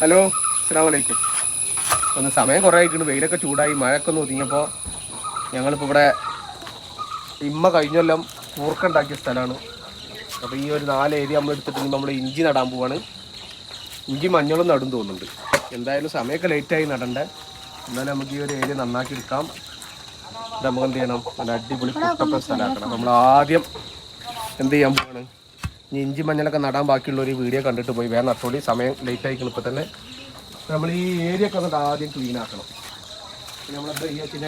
Hello അസ്സാമലൈക്കും ഒന്ന് സമയം കുറേ ആയിട്ടുണ്ട് വെയിലൊക്കെ ചൂടായി മഴയൊക്കെ ഒന്ന് ഒതുങ്ങിയപ്പോൾ ഞങ്ങളിപ്പോൾ ഇവിടെ ഇമ്മ കഴിഞ്ഞൊല്ലം കൂർക്കുണ്ടാക്കിയ സ്ഥലമാണ് അപ്പോൾ ഈ ഒരു നാല് ഏരിയ നമ്മൾ എടുത്തിട്ട് നമ്മൾ ഇഞ്ചി നടാൻ പോവാണ്. ഇഞ്ചി മഞ്ഞളും നടും തോന്നുന്നുണ്ട്. എന്തായാലും സമയമൊക്കെ ലേറ്റായി നടണ്ടേ. എന്നാലും നമുക്ക് ഈ ഒരു ഏരിയ നന്നാക്കി എടുക്കാം. നമുക്ക് എന്ത് ചെയ്യണം? നല്ല അടിപൊളി കുട്ടപ്പ സ്ഥലമാക്കണം. നമ്മൾ ആദ്യം എന്ത് ചെയ്യാൻ പോവാണ്? ഇഞ്ചി മഞ്ഞളൊക്കെ നടാൻ ബാക്കിയുള്ള ഒരു വീഡിയോ കണ്ടിട്ട് പോയി. വേറെ നട്ടോളി സമയം ലേറ്റ് ആയിക്കണം. ഇപ്പം തന്നെ നമ്മൾ ഈ ഏരിയ ഒക്കെ വന്നിട്ട് ആദ്യം ക്ലീൻ ആക്കണം. നമ്മളെന്താ ഒക്കെ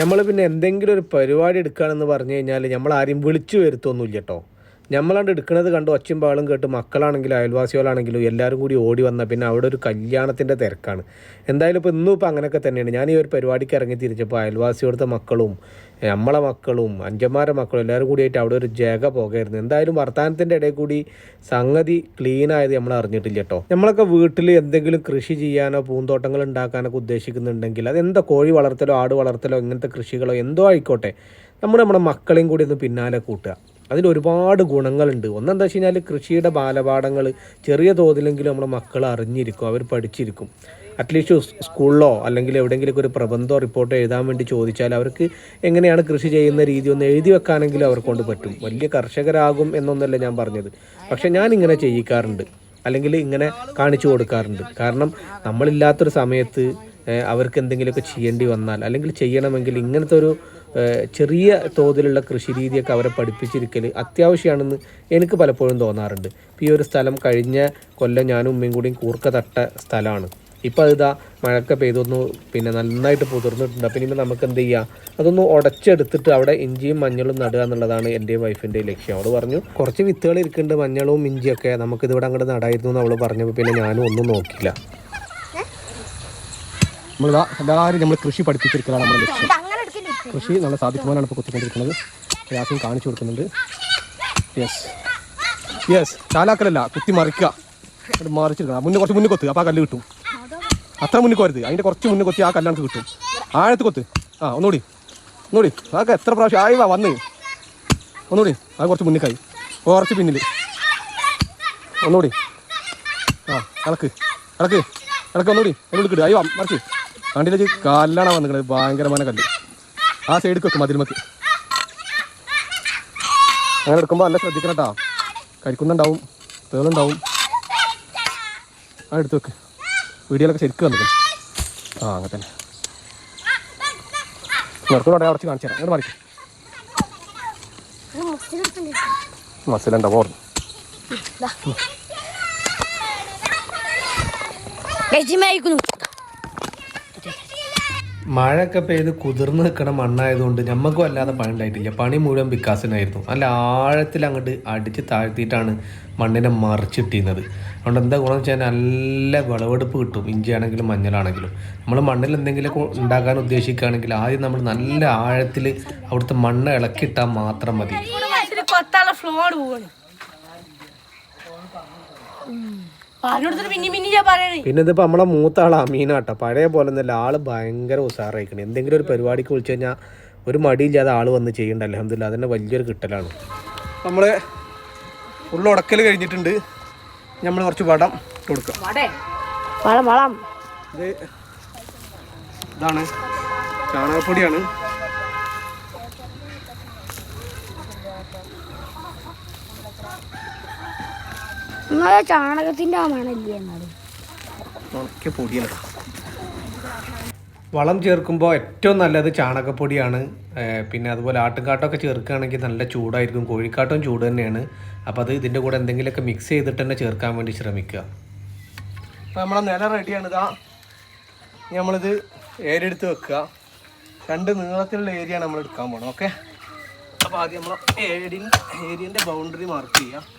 നമ്മൾ പിന്നെ എന്തെങ്കിലും ഒരു പരിപാടി എടുക്കുകയാണെന്ന് പറഞ്ഞു കഴിഞ്ഞാൽ നമ്മൾ ആരെയും വിളിച്ചു വരുത്തൊന്നുമില്ല കേട്ടോ. നമ്മളാണ്ട് എടുക്കുന്നത് കണ്ട് ഒച്ചും പാളും കേട്ട് മക്കളാണെങ്കിലും അയൽവാസികളാണെങ്കിലും എല്ലാവരും കൂടി ഓടി വന്ന പിന്നെ അവിടെ ഒരു കല്യാണത്തിന്റെ തിരക്കാണ്. എന്തായാലും ഇപ്പോൾ ഇന്നും ഇപ്പോൾ അങ്ങനെയൊക്കെ തന്നെയാണ്. ഞാൻ ഈ ഒരു പരിപാടിക്ക് ഇറങ്ങി തിരിച്ചപ്പോൾ അയൽവാസിയോടത്തെ മക്കളും നമ്മളെ മക്കളും അഞ്ചന്മാരെ മക്കളും എല്ലാവരും കൂടിയായിട്ട് അവിടെ ഒരു ജേഗ പോകായിരുന്നു. എന്തായാലും വർത്തമാനത്തിന്റെ ഇടയിൽ കൂടി സംഗതി ക്ലീൻ നമ്മൾ അറിഞ്ഞിട്ടില്ല കേട്ടോ. നമ്മളൊക്കെ വീട്ടിൽ എന്തെങ്കിലും കൃഷി ചെയ്യാനോ പൂന്തോട്ടങ്ങൾ ഉണ്ടാക്കാനൊക്കെ ഉദ്ദേശിക്കുന്നുണ്ടെങ്കിൽ അതെന്താ കോഴി വളർത്തലോ ആട് വളർത്തലോ ഇങ്ങനത്തെ കൃഷികളോ എന്തോ ആയിക്കോട്ടെ. നമ്മൾ നമ്മുടെ മക്കളെയും കൂടി ഒന്ന് പിന്നാലെ കൂട്ടുക. അതിൽ ഒരുപാട് ഗുണങ്ങളുണ്ട്. ഒന്നെന്താ വെച്ച് കഴിഞ്ഞാൽ കൃഷിയുടെ ബാലപാഠങ്ങൾ ചെറിയ തോതിലെങ്കിലും നമ്മുടെ മക്കൾ അറിഞ്ഞിരിക്കും അവർ പഠിച്ചിരിക്കും. അറ്റ്ലീസ്റ്റ് സ്കൂളിലോ അല്ലെങ്കിൽ എവിടെയെങ്കിലും ഒരു പ്രബന്ധമോ റിപ്പോർട്ടോ എഴുതാൻ വേണ്ടി ചോദിച്ചാൽ അവർക്ക് എങ്ങനെയാണ് കൃഷി ചെയ്യുന്ന രീതി ഒന്ന് എഴുതി വെക്കാനെങ്കിലും അവർക്കൊണ്ട് പറ്റും. വലിയ കർഷകരാകും എന്നൊന്നല്ല ഞാൻ പറഞ്ഞത്. പക്ഷേ ഞാൻ ഇങ്ങനെ ചെയ്യിക്കാറുണ്ട്. അല്ലെങ്കിൽ ഇങ്ങനെ കാണിച്ചു കൊടുക്കാറുണ്ട്. കാരണം നമ്മളില്ലാത്തൊരു സമയത്ത് അവർക്ക് എന്തെങ്കിലുമൊക്കെ ചെയ്യേണ്ടി വന്നാൽ അല്ലെങ്കിൽ ചെയ്യണമെങ്കിൽ ഇങ്ങനത്തെ ഒരു ചെറിയ തോതിലുള്ള കൃഷി രീതിയൊക്കെ അവരെ പഠിപ്പിച്ചിരിക്കൽ അത്യാവശ്യമാണെന്ന് എനിക്ക് പലപ്പോഴും തോന്നാറുണ്ട്. ഇപ്പോൾ ഈ ഒരു സ്ഥലം കഴിഞ്ഞ കൊല്ലം ഞാനും ഉമ്മയും കൂടിയും കൂർക്ക തട്ട സ്ഥലമാണ്. ഇപ്പോൾ അതിതാ മഴക്ക പെയ്തൊന്ന് പിന്നെ നന്നായിട്ട് പുതിർന്നിട്ടുണ്ട്. അപ്പം ഇനിയിപ്പോൾ നമുക്ക് എന്ത് ചെയ്യാം? അതൊന്ന് ഉടച്ചെടുത്തിട്ട് അവിടെ ഇഞ്ചിയും മഞ്ഞളും നടുക എന്നുള്ളതാണ് എന്റെ വൈഫിന്റെ ലക്ഷ്യം. അവൾ പറഞ്ഞു കുറച്ച് വിത്തുകൾ ഇരിക്കുന്നുണ്ട് മഞ്ഞളും ഇഞ്ചിയൊക്കെ. നമുക്കിതിവിടെ അങ്ങോട്ട് നടായിരുന്നു എന്ന് അവൾ പറഞ്ഞപ്പോൾ പിന്നെ ഞാനും ഒന്നും നോക്കിയില്ല. നമ്മളിതാ എല്ലാവരും നമ്മൾ കൃഷി പഠിപ്പിച്ചിരിക്കലാണ് നമ്മുടെ ലക്ഷ്യം. കൃഷി നല്ല സാധിക്കുവാനാണ് ഇപ്പോൾ കുത്തിക്കൊണ്ടിരിക്കുന്നത്. യാസിയും കാണിച്ചു കൊടുക്കുന്നുണ്ട്. യെസ് യെസ് ചാലാക്കലല്ല കുത്തി മറിക്കുക. മറിച്ചെടുക്കണം മുന്നേ കുറച്ച് മുന്നേ കൊത്ത് അപ്പോൾ ആ കല്ല് കിട്ടും. അത്ര മുന്നേ കൊരുത്. അതിന്റെ കുറച്ച് മുന്നേ കൊത്തി ആ കല്ലാണ് കിട്ടും. ആഴത്ത് കൊത്ത്. ആ ഒന്നുകൂടി. ഒന്നുകൂടി. അതൊക്കെ എത്ര പ്രാവശ്യം? ആയി വാ വന്ന്. ഒന്നുകൂടി. അത് കുറച്ച് മുന്നിക്കായി. കുറച്ച് പിന്നിൽ ഒന്നുകൂടി. ആ ഇളക്ക്. ഇളക്ക്. ഇളക്ക് ഒന്നുകൂടി. അതിനുള്ളിൽ കിട്ടുക അയ്യോ മറിച്ച്. കണ്ടില്ലേ കല്ലാണ് വന്നിട്ട് ഭയങ്കരമായ കല്ല്. ആ സൈഡ് വെക്കും മതിൽമക്ക്. അങ്ങനെ എടുക്കുമ്പോൾ നല്ല ശ്രദ്ധിക്കണം കേട്ടോ കരിക്കുന്നുണ്ടാവും തേളുണ്ടാവും. ആ എടുത്ത് വെക്ക്. വീഡിയോയിലൊക്കെ ശരിക്കും വന്നിട്ട് ആ അങ്ങനെ തന്നെ. നിർത്തോടെ അടച്ച് കാണിച്ചു തരാം. അങ്ങനെ മറിക്കും. മസിലുണ്ടാവും ഓർമ്മ. ഗജിമയക്കുന്നു മഴയൊക്കെ പെയ്ത് കുതിർന്ന് നിൽക്കണ മണ്ണായതുകൊണ്ട് ഞമ്മക്കും അല്ലാതെ പണി ഉണ്ടായിട്ടില്ല പണി മുഴുവൻ വികാസിനായിരുന്നു. നല്ല ആഴത്തിൽ അങ്ങോട്ട് അടിച്ച് താഴ്ത്തിയിട്ടാണ് മണ്ണിനെ മറിച്ചിട്ടിരുന്നത്. അതുകൊണ്ട് എന്താ ഗുണം വെച്ചാൽ നല്ല വിളവെടുപ്പ് കിട്ടും. ഇഞ്ചി ആണെങ്കിലും മഞ്ഞളാണെങ്കിലും. നമ്മൾ മണ്ണിൽ എന്തെങ്കിലും ഉണ്ടാക്കാൻ ഉദ്ദേശിക്കുകയാണെങ്കിൽ ആദ്യം നമ്മൾ നല്ല ആഴത്തിൽ അവിടുത്തെ മണ്ണ് ഇളക്കിയിട്ടാൽ മാത്രം മതി. പിന്നെ ഇതിപ്പോ നമ്മളെ മൂത്ത ആളാ അമീനാട്ടോ. പഴയ പോലെ ഒന്നല്ല ആൾ ഭയങ്കര ഉഷാറായിക്കണം എന്തെങ്കിലും ഒരു പരിപാടിക്ക് വിളിച്ചു കഴിഞ്ഞാൽ ഒരു മടിയില്ലാതെ ആൾ വന്ന് ചെയ്യണ്ട. അലഹമില്ല അതന്നെ വലിയൊരു കിട്ടലാണ്. നമ്മൾ ഉള്ളുടക്കൽ കഴിഞ്ഞിട്ടുണ്ട്. നമ്മൾ കുറച്ച് വടം കൊടുക്കാം വളം വളം. ഇത് ഇതാണ് ചാണകപ്പൊടിയാണ്. നിങ്ങളെ ചാണകത്തിന്റെ ആ മണല്ലേ വളം ചേർക്കുമ്പോൾ ഏറ്റവും നല്ലത് ചാണകപ്പൊടിയാണ്. പിന്നെ അതുപോലെ ആട്ടുംകാട്ടമൊക്കെ ചേർക്കുകയാണെങ്കിൽ നല്ല ചൂടായിരിക്കും. കോഴിക്കാട്ടവും ചൂട് തന്നെയാണ്. അപ്പോൾ അത് ഇതിന്റെ കൂടെ എന്തെങ്കിലുമൊക്കെ മിക്സ് ചെയ്തിട്ട് തന്നെ ചേർക്കാൻ വേണ്ടി ശ്രമിക്കുക. അപ്പോൾ നമ്മളെ നില റെഡിയാണ് ഇതാ നമ്മളിത് ഏരിയ എടുത്ത് വെക്കുക. രണ്ട് നീളത്തിലുള്ള ഏരിയ നമ്മൾ എടുക്കാൻ പോകണം ഓക്കെ? അപ്പോൾ ആദ്യം നമ്മൾ ഏരിയന്റെ ഏരിയന്റെ ബൗണ്ടറി മാർക്ക് ചെയ്യുക.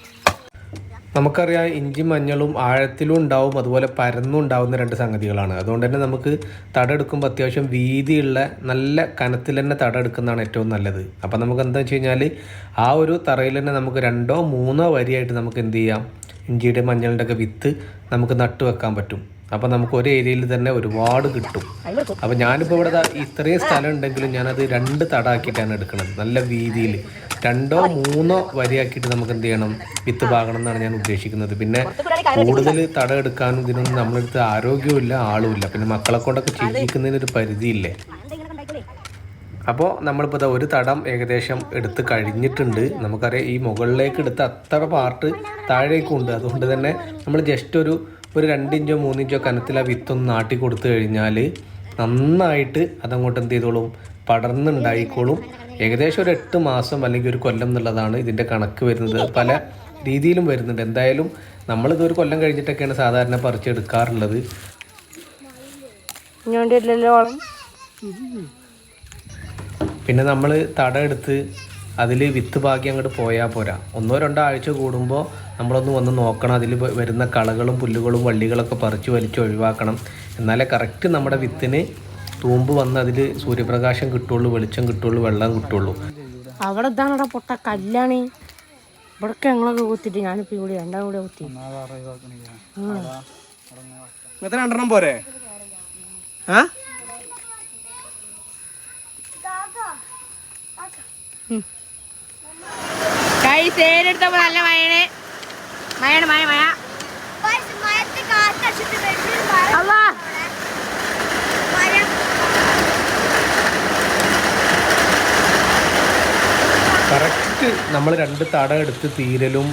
നമുക്കറിയാം ഇഞ്ചി മഞ്ഞളും ആഴത്തിലും ഉണ്ടാവും അതുപോലെ പരന്നും ഉണ്ടാവുന്ന രണ്ട് സംഗതികളാണ്. അതുകൊണ്ട് തന്നെ നമുക്ക് തട എടുക്കുമ്പോൾ അത്യാവശ്യം വീതിയുള്ള നല്ല കനത്തിൽ തന്നെ തട എടുക്കുന്നതാണ് ഏറ്റവും നല്ലത്. അപ്പോൾ നമുക്ക് എന്താ വെച്ച് കഴിഞ്ഞാൽ ആ ഒരു തറയിൽ തന്നെ നമുക്ക് രണ്ടോ മൂന്നോ വരിയായിട്ട് നമുക്ക് എന്ത് ചെയ്യാം? ഇഞ്ചിയുടെ മഞ്ഞളിന്റെ ഒക്കെ വിത്ത് നമുക്ക് നട്ടു വെക്കാൻ പറ്റും. അപ്പോൾ നമുക്ക് ഒരു ഏരിയയിൽ തന്നെ ഒരുപാട് കിട്ടും. അപ്പോൾ ഞാനിപ്പോൾ ഇവിടെ ഇത്രയും സ്ഥലം ഉണ്ടെങ്കിലും ഞാനത് രണ്ട് തടാക്കിയിട്ടാണ് എടുക്കുന്നത്. നല്ല വീതിയിൽ. രണ്ടോ മൂന്നോ വരിയാക്കിയിട്ട് നമുക്ക് എന്ത് ചെയ്യണം? വിത്ത് പാകണം എന്നാണ് ഞാൻ ഉദ്ദേശിക്കുന്നത്. പിന്നെ കൂടുതൽ തട എടുക്കാനും ഇതിനൊന്നും നമ്മളെടുത്ത് ആരോഗ്യവും ആളുമില്ല. പിന്നെ മക്കളെ കൊണ്ടൊക്കെ ചെയ്യിക്കുന്നതിനൊരു പരിധിയില്ലേ? അപ്പോൾ നമ്മളിപ്പോൾ ഇതാ ഒരു തടം ഏകദേശം എടുത്ത് കഴിഞ്ഞിട്ടുണ്ട്. നമുക്കറിയാം ഈ മുകളിലേക്ക് എടുത്ത അത്ര പാർട്ട് താഴേക്കുണ്ട് അതുകൊണ്ട് തന്നെ നമ്മൾ ജസ്റ്റ് ഒരു ഒരു രണ്ടിഞ്ചോ മൂന്നിഞ്ചോ കനത്തിൽ ആ വിത്തൊന്ന് നാട്ടി കൊടുത്തു കഴിഞ്ഞാൽ നന്നായിട്ട് അതങ്ങോട്ട് എന്ത് ചെയ്തോളും? പടർന്നുണ്ടായിക്കോളും. ഏകദേശം ഒരു എട്ട് മാസം അല്ലെങ്കിൽ ഒരു കൊല്ലം എന്നുള്ളതാണ് ഇതിന്റെ കണക്ക് വരുന്നത്. പല രീതിയിലും വരുന്നുണ്ട്. എന്തായാലും നമ്മളിത് ഒരു കൊല്ലം കഴിഞ്ഞിട്ടൊക്കെയാണ് സാധാരണ പറിച്ചെടുക്കാറുള്ളത്. പിന്നെ നമ്മൾ തട എടുത്ത് അതിൽ വിത്ത് ബാക്കി അങ്ങോട്ട് പോയാൽ പോരാ. ഒന്നോ രണ്ടോ ആഴ്ച കൂടുമ്പോൾ നമ്മളൊന്ന് വന്ന് നോക്കണം. അതിൽ വരുന്ന കളകളും പുല്ലുകളും വള്ളികളൊക്കെ പറിച്ച് വലിച്ച് ഒഴിവാക്കണം. എന്നാലേ കറക്റ്റ് നമ്മുടെ വിത്തിന് തൂമ്പ് വന്ന് അതിൽ സൂര്യപ്രകാശം കിട്ടുള്ളൂ വെളിച്ചം കിട്ടുള്ളൂ വെള്ളം കിട്ടുള്ളൂ. അവിടെ ഇതാണോ പൊട്ട കല്ലാണ്. ഇവിടൊക്കെ ഞങ്ങളൊക്കെ കുത്തിട്ട് ഞാനിപ്പോ ഇവിടെ രണ്ടാം കൂടെ കുത്തി. രണ്ടെണ്ണം പോരെ? കൈ തേരെടുത്തപ്പോ നല്ല മഴയാണ്. മഴയാണ് മഴ. മഴ അല്ലാ കറക്റ്റ് നമ്മൾ രണ്ട് തടം എടുത്ത് തീരലും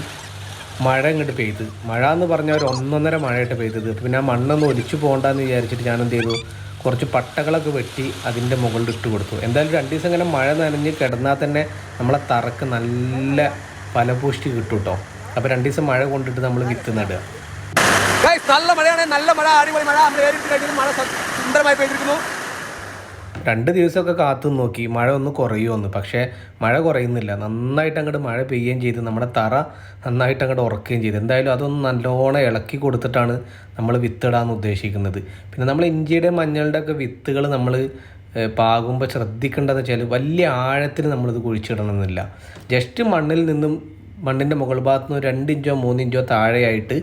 മഴ ഇങ്ങോട്ട് പെയ്ത്. മഴ എന്ന് പറഞ്ഞാൽ ഒരു ഒന്നൊന്നര മഴയായിട്ട് പെയ്തത്. പിന്നെ ആ മണ്ണൊന്ന് ഒലിച്ചു പോകണ്ടെന്ന് വിചാരിച്ചിട്ട് ഞാൻ എന്ത് ചെയ്തു കുറച്ച് പട്ടകളൊക്കെ വെട്ടി അതിന്റെ മുകളിൽ ഇട്ട് കൊടുത്തു. എന്തായാലും രണ്ട് ദിവസം ഇങ്ങനെ മഴ നനഞ്ഞ് കിടന്നാൽ തന്നെ നമ്മളെ തറക്ക് നല്ല ഫലപുഷ്ടി കിട്ടും കേട്ടോ അപ്പോൾ രണ്ട് ദിവസം മഴ കൊണ്ടിട്ട് നമ്മൾ വിത്ത് നടുക. നല്ല മഴയാണ്. നല്ല മഴ. അടിപൊളി മഴ. നമ്മൾ ഏറിട്ട് മഴ സുന്ദരമായി പെയ്തിരിക്കുന്നു. രണ്ട് ദിവസമൊക്കെ കാത്തു നോക്കി. മഴ ഒന്ന് കുറയുമെന്ന് പക്ഷേ മഴ കുറയുന്നില്ല. നന്നായിട്ട് അങ്ങോട്ട് മഴ പെയ്യുകയും ചെയ്ത്. നമ്മുടെ തറ നന്നായിട്ട് അങ്ങോട്ട് ഉറക്കുകയും ചെയ്ത്. എന്തായാലും അതൊന്ന് നല്ലോണം ഇളക്കി കൊടുത്തിട്ടാണ് നമ്മൾ വിത്തിടാൻ ഉദ്ദേശിക്കുന്നത്. പിന്നെ നമ്മൾ ഇഞ്ചിയുടെ മഞ്ഞളുടെ ഒക്കെ വിത്തുകൾ നമ്മൾ പാകുമ്പോൾ ശ്രദ്ധിക്കേണ്ടതെന്ന് വെച്ചാൽ വലിയ ആഴത്തിൽ നമ്മളിത് കുഴിച്ചിടണമെന്നില്ല. ജസ്റ്റ് മണ്ണിൽ നിന്നും മണ്ണിന്റെ മുകൾ ഭാഗത്ത് നിന്ന് രണ്ട് ഇഞ്ചോ മൂന്നിഞ്ചോ താഴെയായിട്ട്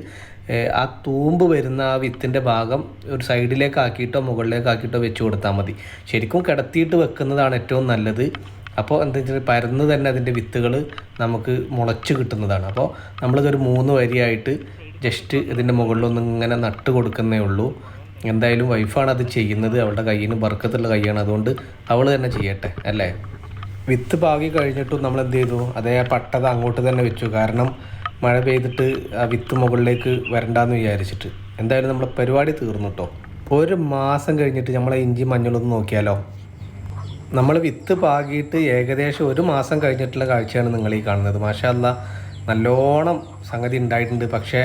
ആ തൂമ്പ് വരുന്ന ആ വിത്തിന്റെ ഭാഗം ഒരു സൈഡിലേക്ക് ആക്കിയിട്ടോ മുകളിലേക്ക് ആക്കിയിട്ടോ വെച്ച് കൊടുത്താൽ മതി. ശരിക്കും കിടത്തിയിട്ട് വെക്കുന്നതാണ് ഏറ്റവും നല്ലത്. അപ്പോൾ എന്താ വെച്ചാൽ പരന്ന് തന്നെ അതിന്റെ വിത്തുകൾ നമുക്ക് മുളച്ച് കിട്ടുന്നതാണ്. അപ്പോൾ നമ്മളിതൊരു മൂന്ന് വരിയായിട്ട് ജസ്റ്റ് ഇതിന്റെ മുകളിലൊന്നും ഇങ്ങനെ നട്ട് കൊടുക്കുന്നേ ഉള്ളൂ. എന്തായാലും വൈഫാണ് അത് ചെയ്യുന്നത്. അവളുടെ കയ്യിന് ബർക്കത്തുള്ള കൈയാണ് അതുകൊണ്ട് അവൾ തന്നെ ചെയ്യട്ടെ അല്ലേ? വിത്ത് പാകി കഴിഞ്ഞിട്ടും നമ്മൾ എന്ത് ചെയ്തു? അതേ പട്ടത് അങ്ങോട്ട് തന്നെ വെച്ചു. കാരണം മഴ പെയ്തിട്ട് ആ വിത്ത് മുകളിലേക്ക് വരണ്ടാന്ന് വിചാരിച്ചിട്ട്. എന്തായാലും നമ്മളെ പരിപാടി തീർന്നു കേട്ടോ ഒരു മാസം കഴിഞ്ഞിട്ട് നമ്മളെ ഇഞ്ചി മഞ്ഞളൊന്ന് നോക്കിയാലോ? നമ്മൾ വിത്ത് പാകിയിട്ട് ഏകദേശം ഒരു മാസം കഴിഞ്ഞിട്ടുള്ള കാഴ്ചയാണ് നിങ്ങൾ ഈ കാണുന്നത്. മാഷല്ല നല്ലോണം സംഗതി ഉണ്ടായിട്ടുണ്ട്. പക്ഷേ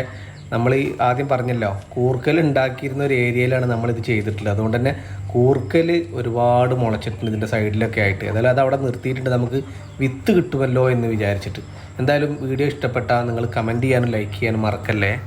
നമ്മൾ ഈ ആദ്യം പറഞ്ഞല്ലോ കൂർക്കൽ ഉണ്ടാക്കിയിരുന്ന ഒരു ഏരിയയിലാണ് നമ്മളിത് ചെയ്തിട്ടുള്ളത്. അതുകൊണ്ട് തന്നെ കൂർക്കൽ ഒരുപാട് മുളച്ചിട്ടുണ്ട് ഇതിന്റെ സൈഡിലൊക്കെ ആയിട്ട്. ഏതായാലും അത് അവിടെ നിർത്തിയിട്ടുണ്ട്. നമുക്ക് വിത്ത് കിട്ടുമല്ലോ എന്ന് വിചാരിച്ചിട്ട്. എന്തായാലും വീഡിയോ ഇഷ്ടപ്പെട്ടാൽ നിങ്ങൾ കമന്റ് ചെയ്യാനും ലൈക്ക് ചെയ്യാനും മറക്കല്ലേ?